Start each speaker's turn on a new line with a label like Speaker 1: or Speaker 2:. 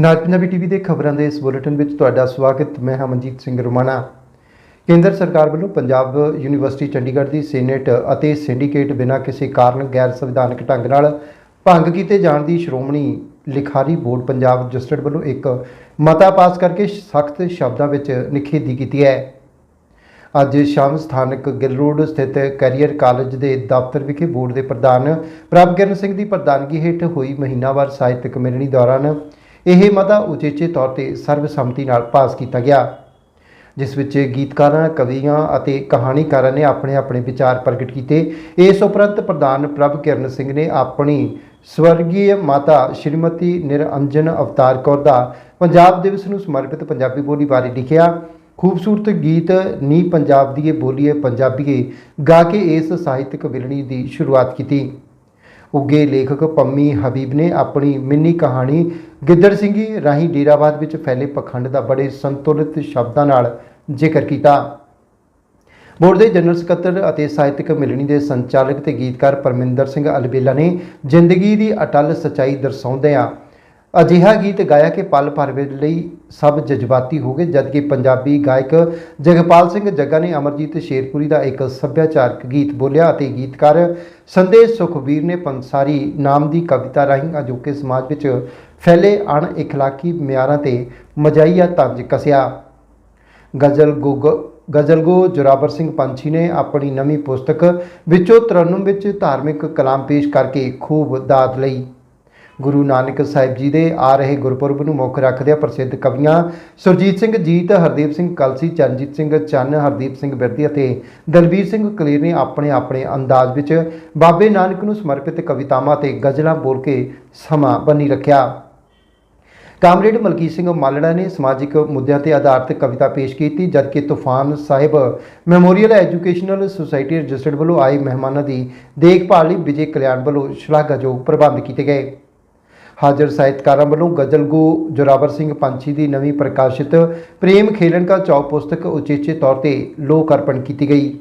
Speaker 1: ਨਾਜ Punjabi TV ਦੇ ਖਬਰਾਂ ਦੇ ਇਸ ਬੁਲੇਟਿਨ ਵਿੱਚ ਤੁਹਾਡਾ ਸਵਾਗਤ। ਮੈਂ ਹਮਨਜੀਤ ਸਿੰਘ ਰੁਮਾਣਾ। ਕੇਂਦਰ ਸਰਕਾਰ ਵੱਲੋਂ ਪੰਜਾਬ ਯੂਨੀਵਰਸਿਟੀ ਚੰਡੀਗੜ੍ਹ ਦੀ ਸੀਨੇਟ ਅਤੇ ਸਿੰਡੀਕੇਟ ਬਿਨਾਂ ਕਿਸੇ ਕਾਰਨ ਗੈਰ ਸੰਵਿਧਾਨਕ ਢੰਗ ਨਾਲ ਭੰਗ ਕੀਤੇ ਜਾਣ ਦੀ ਸ਼੍ਰੋਮਣੀ ਲਿਖਾਰੀ ਬੋਰਡ ਪੰਜਾਬ ਰਜਿਸਟਰਡ ਵੱਲੋਂ ਇੱਕ ਮਤਾ ਪਾਸ ਕਰਕੇ ਸਖਤ ਸ਼ਬਦਾਂ ਵਿੱਚ ਨਿਖੇਧੀ ਕੀਤੀ ਹੈ। ਅੱਜ ਸ਼ਾਮ ਸਥਾਨਕ ਗਿੱਲ ਰੋਡ ਸਥਿਤ ਕੈਰੀਅਰ ਕਾਲਜ ਦੇ ਦਫ਼ਤਰ ਵਿਖੇ ਬੋਰਡ ਦੇ ਪ੍ਰਧਾਨ ਪ੍ਰਭਕਿਰਨ ਸਿੰਘ ਦੀ ਪ੍ਰਧਾਨਗੀ ਹੇਠ ਹੋਈ ਮਹੀਨਾਵਾਰ ਸਾਹਿਤਕ ਮਿਲਣੀ ਦੌਰਾਨ ਇਹ ਮਤਾ ਉਚੇਚੇ ਤੌਰ ਤੇ ਸਰਬਸੰਮਤੀ ਨਾਲ ਪਾਸ ਕੀਤਾ ਗਿਆ, ਜਿਸ ਵਿੱਚ ਗੀਤਕਾਰਾਂ, ਕਵੀਆਂ ਅਤੇ ਕਹਾਣੀਕਾਰਾਂ ਨੇ ਆਪਣੇ ਆਪਣੇ ਵਿਚਾਰ ਪ੍ਰਗਟ ਕੀਤੇ। ਇਸ ਉਪਰੰਤ ਪ੍ਰਧਾਨ ਪ੍ਰਭ ਕਿਰਨ ਸਿੰਘ ਨੇ ਆਪਣੀ ਸਵਰਗੀ ਮਾਤਾ ਸ਼੍ਰੀਮਤੀ ਨਿਰੰਜਨ ਅਵਤਾਰ ਕੌਰ ਦਾ ਪੰਜਾਬ ਦਿਵਸ ਨੂੰ ਸਮਰਪਿਤ ਪੰਜਾਬੀ ਬੋਲੀ ਬਾਰੇ ਲਿਖਿਆ। ਖੂਬਸੂਰਤ ਗੀਤ ਨੀ ਪੰਜਾਬ ਦੀਏ ਬੋਲੀਏ ਪੰਜਾਬੀਏ ਗਾ ਕੇ ਇਸ ਸਾਹਿਤਕ ਵਿਲਣੀ ਦੀ ਸ਼ੁਰੂਆਤ ਕੀਤੀ। ਉੱਗੇ ਲੇਖਕ ਪੰਮੀ ਹਬੀਬ ਨੇ ਆਪਣੀ ਮਿੰਨੀ ਕਹਾਣੀ ਗਿੱਦੜ ਸਿੰਘੀ ਰਾਹੀਂ ਡੇਰਾਬਾਦ ਵਿੱਚ ਫੈਲੇ ਪਖੰਡ ਦਾ ਬੜੇ ਸੰਤੁਲਿਤ ਸ਼ਬਦਾਂ ਨਾਲ ਜ਼ਿਕਰ ਕੀਤਾ। ਬੋਰਡ ਦੇ ਜਨਰਲ ਸਕੱਤਰ ਅਤੇ ਸਾਹਿਤਕ ਮਿਲਣੀ ਦੇ ਸੰਚਾਲਕ ਤੇ ਗੀਤਕਾਰ ਪਰਮਿੰਦਰ ਸਿੰਘ ਅਲਬੇਲਾ ਨੇ ਜ਼ਿੰਦਗੀ ਦੀ ਅਟਲ ਸਚਾਈ ਦਰਸਾਉਂਦਿਆਂ ਅਜਿਹਾ ਗੀਤ ਗਾਇਆ ਕਿ ਪਲ ਭਰ ਵਿੱਚ ਲਈ ਸਭ ਜਜ਼ਬਾਤੀ ਹੋ ਗਏ, ਜਦਕਿ ਪੰਜਾਬੀ ਗਾਇਕ ਜਗਪਾਲ ਸਿੰਘ ਜੱਗਾ ਨੇ ਅਮਰਜੀਤ ਸ਼ੇਰਪੁਰੀ ਦਾ ਇੱਕ ਸੱਭਿਆਚਾਰਕ ਗੀਤ ਬੋਲਿਆ ਅਤੇ ਗੀਤਕਾਰ ਸੰਦੇਸ਼ ਸੁਖਵੀਰ ਨੇ ਪੰਸਾਰੀ ਨਾਮ ਦੀ ਕਵਿਤਾ ਰਾਹੀਂ ਅਜੋਕੇ ਸਮਾਜ ਵਿੱਚ ਫੈਲੇ ਅਣ ਇਖਲਾਕੀ ਮਿਆਰਾਂ ਤੇ ਮਜਾਈਆ ਤੰਜ ਕਸਿਆ। ਗਜ਼ਲ ਗੁਗ ਗਜ਼ਲਗੋ ਜੋਰਾਵਰ ਸਿੰਘ ਪੰਛੀ ਨੇ ਆਪਣੀ ਨਵੀਂ ਪੁਸਤਕ ਵਿੱਚੋਂ ਤਰਨਮ ਵਿੱਚ ਧਾਰਮਿਕ ਕਲਾਮ ਪੇਸ਼ ਕਰਕੇ ਖੂਬ ਦਾਤ ਲਈ। ਗੁਰੂ ਨਾਨਕ ਸਾਹਿਬ ਜੀ ਦੇ ਆ ਰਹੇ ਗੁਰਪੁਰਬ ਨੂੰ ਮੁੱਖ ਰੱਖਦਿਆਂ ਪ੍ਰਸਿੱਧ ਕਵੀਆਂ ਸੁਰਜੀਤ ਸਿੰਘ ਜੀਤ, ਹਰਦੀਪ ਸਿੰਘ ਕਲਸੀ, ਚਰਨਜੀਤ ਸਿੰਘ ਚੰਨ, ਹਰਦੀਪ ਸਿੰਘ ਬਿਰਦੀ ਅਤੇ ਦਲਬੀਰ ਸਿੰਘ ਕਲੀਰ ਨੇ ਆਪਣੇ ਆਪਣੇ ਅੰਦਾਜ਼ ਵਿੱਚ ਬਾਬੇ ਨਾਨਕ ਨੂੰ ਸਮਰਪਿਤ ਕਵਿਤਾਵਾਂ ਤੇ ਗਜ਼ਲਾਂ ਬੋਲ ਕੇ ਸਮਾਂ ਬੰਨੀ ਰੱਖਿਆ। ਕਾਮਰੇਡ ਮਲਕੀਤ ਸਿੰਘ ਮਾਲੜਾ ਨੇ ਸਮਾਜਿਕ ਮੁੱਦਿਆਂ ਤੇ ਆਧਾਰਿਤ ਕਵਿਤਾ ਪੇਸ਼ ਕੀਤੀ, ਜਦਕਿ Toofan Sahib memorial educational society registered ਵੱਲੋਂ ਆਏ ਮਹਿਮਾਨਾਂ ਦੀ ਦੇਖਭਾਲ ਲਈ ਵਿਜੇ ਕਲਿਆਣ ਵੱਲੋਂ ਸ਼ਲਾਘਾਯੋਗ ਪ੍ਰਬੰਧ ਕੀਤੇ ਗਏ। ਹਾਜ਼ਰ ਸਾਹਿਤਕਾਰਾਂ ਵੱਲੋਂ ਗਜ਼ਲਗੋ ਜੋਰਾਵਰ ਸਿੰਘ ਪੰਛੀ ਦੀ ਨਵੀਂ ਪ੍ਰਕਾਸ਼ਿਤ ਪ੍ਰੇਮ ਖੇਲਣ ਕਾ ਚੌ ਪੁਸਤਕ ਉਚੇਚੇ ਤੌਰ ਤੇ ਲੋਕ ਅਰਪਣ ਕੀਤੀ ਗਈ।